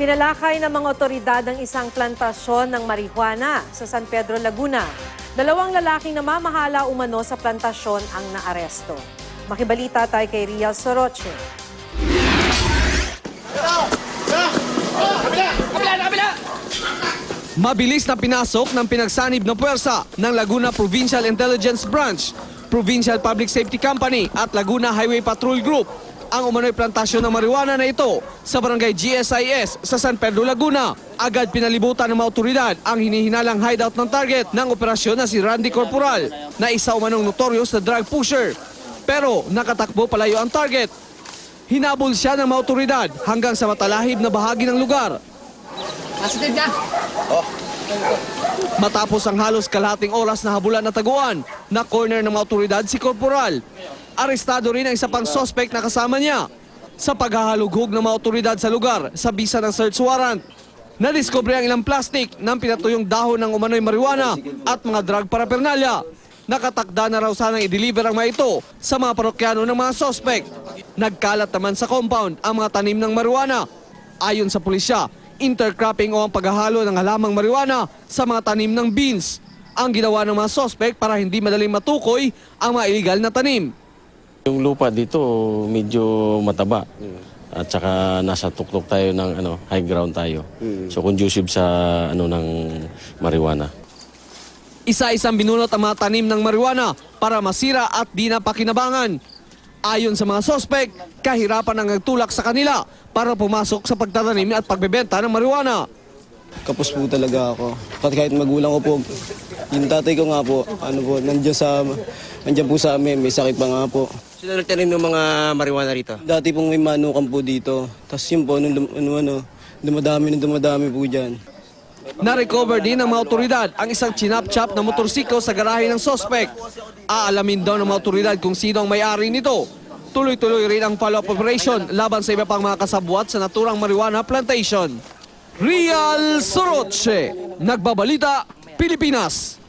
Sinalakay ng mga otoridad ang isang plantasyon ng marijuana sa San Pedro, Laguna. Dalawang lalaking namamahala umano sa plantasyon ang naaresto. Makibalita tayo kay Ria Soroche. Mabilis na pinasok ng pinagsanib na puwersa ng Laguna Provincial Intelligence Branch, Provincial Public Safety Company at Laguna Highway Patrol Group ang umano'y plantasyon ng marijuana na ito sa barangay GSIS sa San Pedro, Laguna. Agad pinalibutan ng mga otoridad ang hinihinalang hideout ng target ng operasyon na si Randy Corporal na isa umanong notorious na drug pusher. Pero nakatakbo palayo ang target. Hinabol siya ng mga otoridad hanggang sa matalahib na bahagi ng lugar Matapos ang halos kalahating oras na habulan na taguan, na corner ng mga otoridad si Corporal. Arestado rin ang isa pang sospek na kasama niya sa paghahalughog ng mga otoridad sa lugar sa bisa ng search warrant. Nadiskubre ang ilang plastik ng pinatuyong dahon ng umano'y marijuana at mga drug paraphernalia. Nakatakda na raw sanang i-deliver ang mga ito sa mga parokyano ng mga sospek. Nagkalat naman sa compound ang mga tanim ng marijuana. Ayon sa pulisya, intercropping o ang paghahalo ng halamang marijuana sa mga tanim ng beans. Ang ginawa ng mga sospek para hindi madaling matukoy ang mga illegal na tanim. Yung lupa dito medyo mataba. At saka nasa tuktok tayo ng ano, high ground tayo. So conducive sa ano ng marijuana. Isa-isang binunot ang mga tanim ng marijuana para masira at di na pakinabangan. Ayon sa mga sospek, kahirapan ang nagtulak sa kanila para pumasok sa pagtatanim at pagbebenta ng marijuana. Kapos po talaga ako. Kahit kahit magulang ko po, yung tatay ko nga po, ano po, nandiyan sa, nandiyan po sa amin, may sakit pa nga po. Sino nagtanim ng mga marijuana rito? Dati pong may manukan po dito. Tapos yun po, nung, dum- ano, ano, dumadami na dumadami po dyan. Na-recover din ng mga otoridad ang isang chinap-chap na motorsiklo sa garahe ng sospek. Aalamin daw ng mga otoridad kung sino ang may-ari nito. Tuloy-tuloy rin ang follow-up operation laban sa iba pang mga kasabwat sa naturang marijuana plantation. Real Soroche, Nagbabalita, Pilipinas.